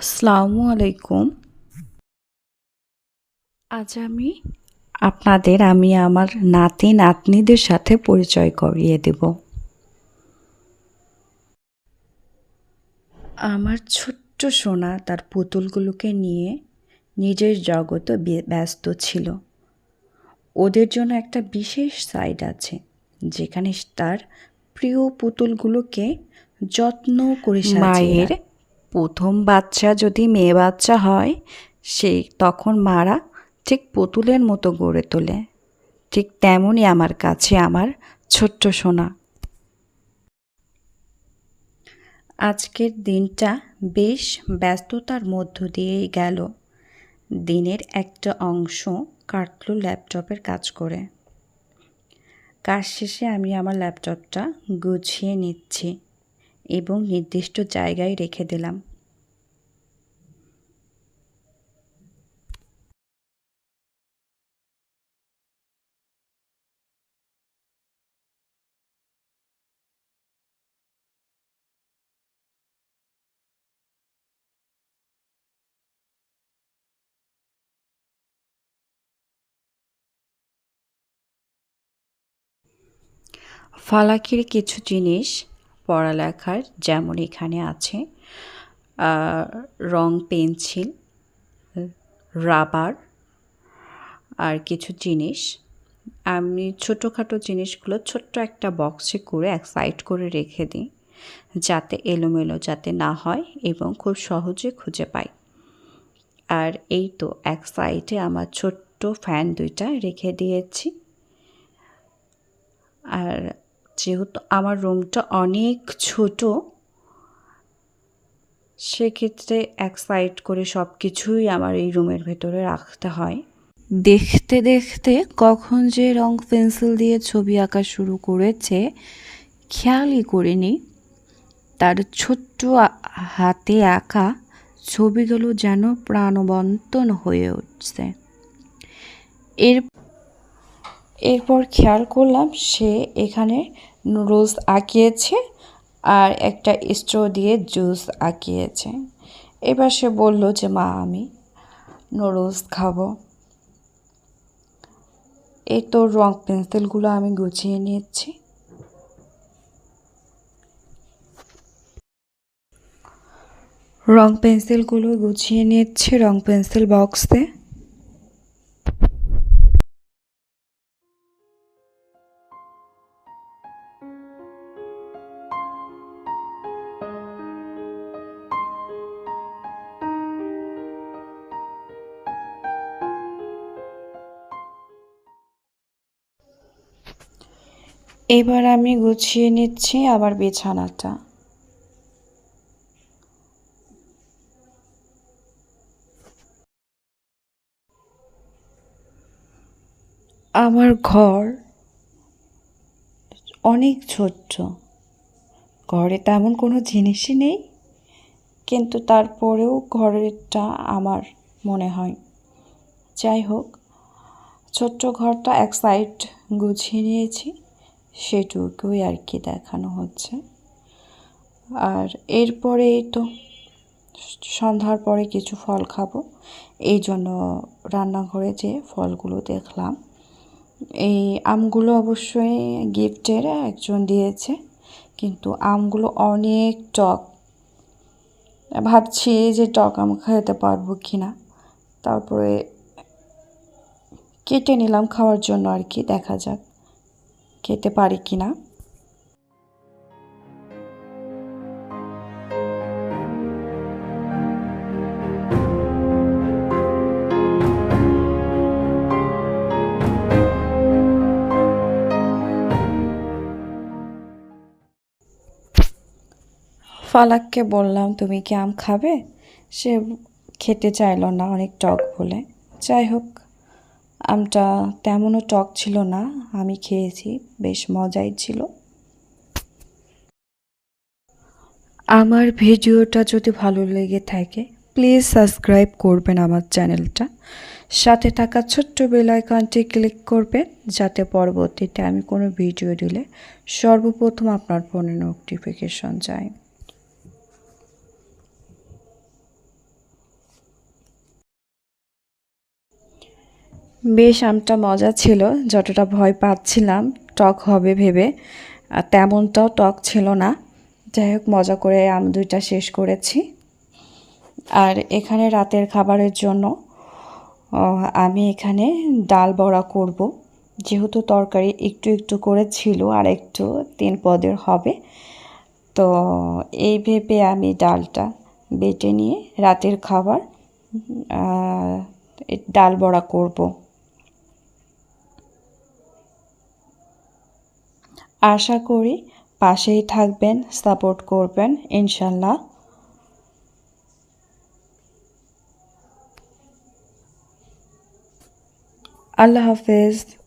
আসসালামু আলাইকুম। আজ আমি আপনাদের আমি আমার নাতি নাতনিদের সাথে পরিচয় করিয়ে দেব। আমার ছোট্ট সোনা তার পুতুলগুলোকে নিয়ে নিজের জগতে ব্যস্ত ছিল। ওদের জন্য একটা বিশেষ সাইড আছে যেখানে তার প্রিয় পুতুলগুলোকে যত্ন করে মায়ের প্রথম বাচ্চা যদি মেয়ে বাচ্চা হয় সেই তখন মারা ঠিক পুতুলের মতো গড়ে তোলে। ঠিক তেমনই আমার কাছে আমার ছোট্ট সোনা। আজকের দিনটা বেশ ব্যস্ততার মধ্য দিয়েই গেল। দিনের একটা অংশ কাটলো ল্যাপটপের কাজ করে। কাজ শেষে আমি আমার ল্যাপটপটা গুছিয়ে নিচ্ছি। এবং নির্দিষ্ট জায়গায় রেখে দিলাম। ফালাকির কিছু জিনিস পড়ালেখার যেমন এখানে আছে রং পেন্সিল, রাবার, আর কিছু জিনিস। আমি ছোটোখাটো জিনিসগুলো ছোট্ট একটা বক্সে করে এক সাইড করে রেখে দিই, যাতে এলোমেলো যাতে না হয় এবং খুব সহজে খুঁজে পাই। আর এই তো এক সাইডে আমার ছোট্ট ফ্যান দুইটা রেখে দিয়েছি। আর যেহেতু আমার রুমটা অনেক ছোট, সেক্ষেত্রে এক সাইড করে সব কিছুই আমার এই রুমের ভেতরে রাখতে হয়। দেখতে দেখতে কখন যে রং পেন্সিল দিয়ে ছবি আঁকা শুরু করেছে, খেয়ালই করিনি। তার ছোট্ট হাতে আঁকা ছবিগুলো যেন প্রাণবন্তন হয়ে উঠছে। এর, এরপর খেয়াল করলাম সে এখানে নুডলস আঁকিয়েছে আর একটা স্ট্র দিয়ে জুস আঁকিয়েছে। এবার সে বলল যে, মা, আমি নুডলস খাব। এই তো রং পেন্সিলগুলো আমি গুছিয়ে নিচ্ছি। রং পেন্সিলগুলো গুছিয়ে নিচ্ছে রং পেন্সিল বক্সে। এবার আমি গুছিয়ে নিচ্ছি আবার বিছানাটা। আমার ঘর অনেক ছোট্ট। ঘরে তেমন কোনো জিনিসই নেই, কিন্তু তারপরেও ঘরেরটা আমার মনে হয়। যাই হোক, ছোট্ট ঘরটা এক সাইড গুছিয়ে নিয়েছি। সেটুকুই আর কি দেখানো হচ্ছে। আর এরপরে তো সন্ধ্যার পরে কিছু ফল খাব। এই জন্য রান্নাঘরে যে ফলগুলো দেখলাম, এই আমগুলো অবশ্যই গিফটের একজন দিয়েছে, কিন্তু আমগুলো অনেক টক। ভাবছি যে টক আম খেতে পারব কি না তারপরে কেটে নিলাম খাওয়ার জন্য আর কি, দেখা যাক। খেতে পারি কি না? ফালাককে বললাম, তুমি কি আম খাবে? সে খেতে চাইলো না, অনেক টক বলে। যাই হোক আমটা তেমনও টক ছিল না, আমি খেয়েছি, বেশ মজাই ছিল। আমার ভিডিওটা যদি ভালো লেগে থাকে প্লিজ সাবস্ক্রাইব করবেন আমার চ্যানেলটা। সাথে থাকা ছোট্ট বেল আইকনটি ক্লিক করবেন, যাতে পরবর্তীতে আমি কোনো ভিডিও দিলে সর্বপ্রথম আপনার ফোনে নোটিফিকেশন যায়। বেশ আমটা মজা ছিল, যতটা ভয় পাচ্ছিলাম, টক হবে ভেবে তেমনটাও টক ছিল না। যাই হোক, মজা করে আম দুইটা শেষ করেছি। আর এখানে রাতের খাবারের জন্য আমি এখানে ডাল বড়া করব। যেহেতু তরকারি একটু একটু করে ছিল, আর একটু তিন পদের হবে, তো এই ভেবে আমি ডালটা বেটে নিয়ে রাতের খাবার ডাল বড়া করব। আশা করি পাশেই থাকবেন সাপোর্ট করবেন ইনশাল্লাহ। আল্লাহ হাফেজ।